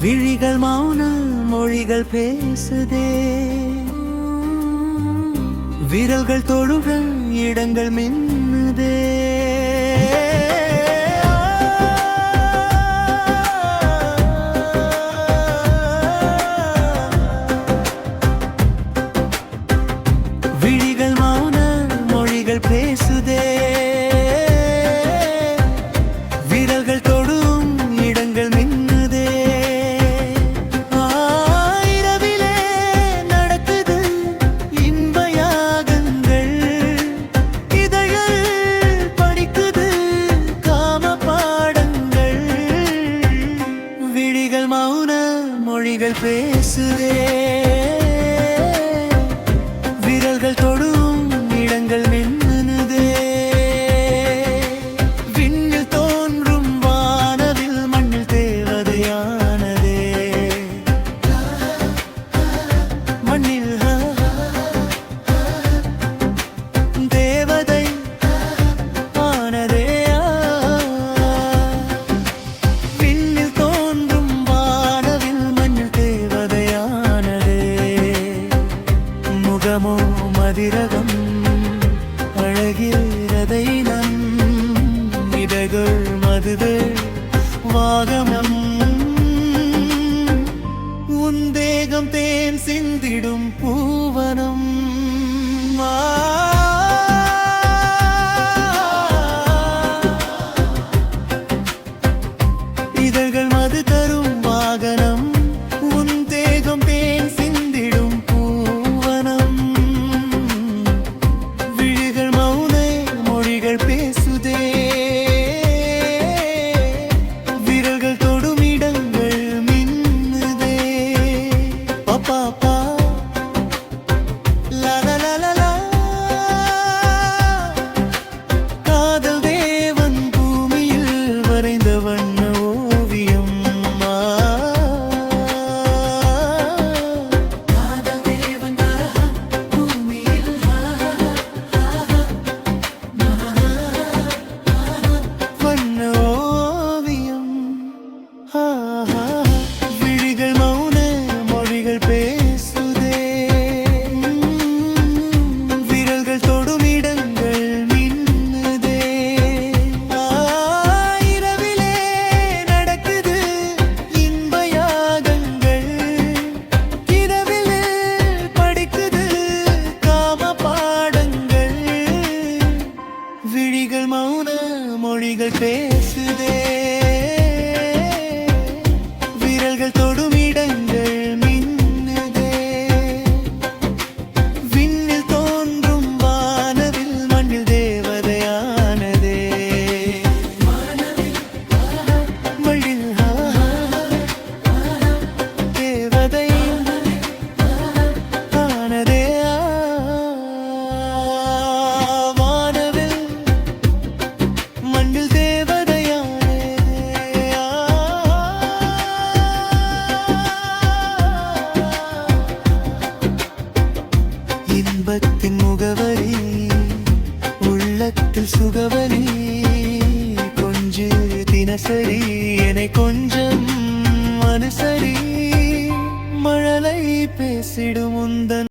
விழிகள் மௌன மொழிகள் பேசுதே. விரல்கள் தொழுகள் இடங்கள் மின்னுதே. மௌன மொழிகள் பேசுதே Oh. இன்பத்தின் முகவரி உள்ளத்தில் சுகவரி கொஞ்சு தினசரி என்னை கொஞ்சம் அனுசரி மழலை பேசிடும் உந்தன்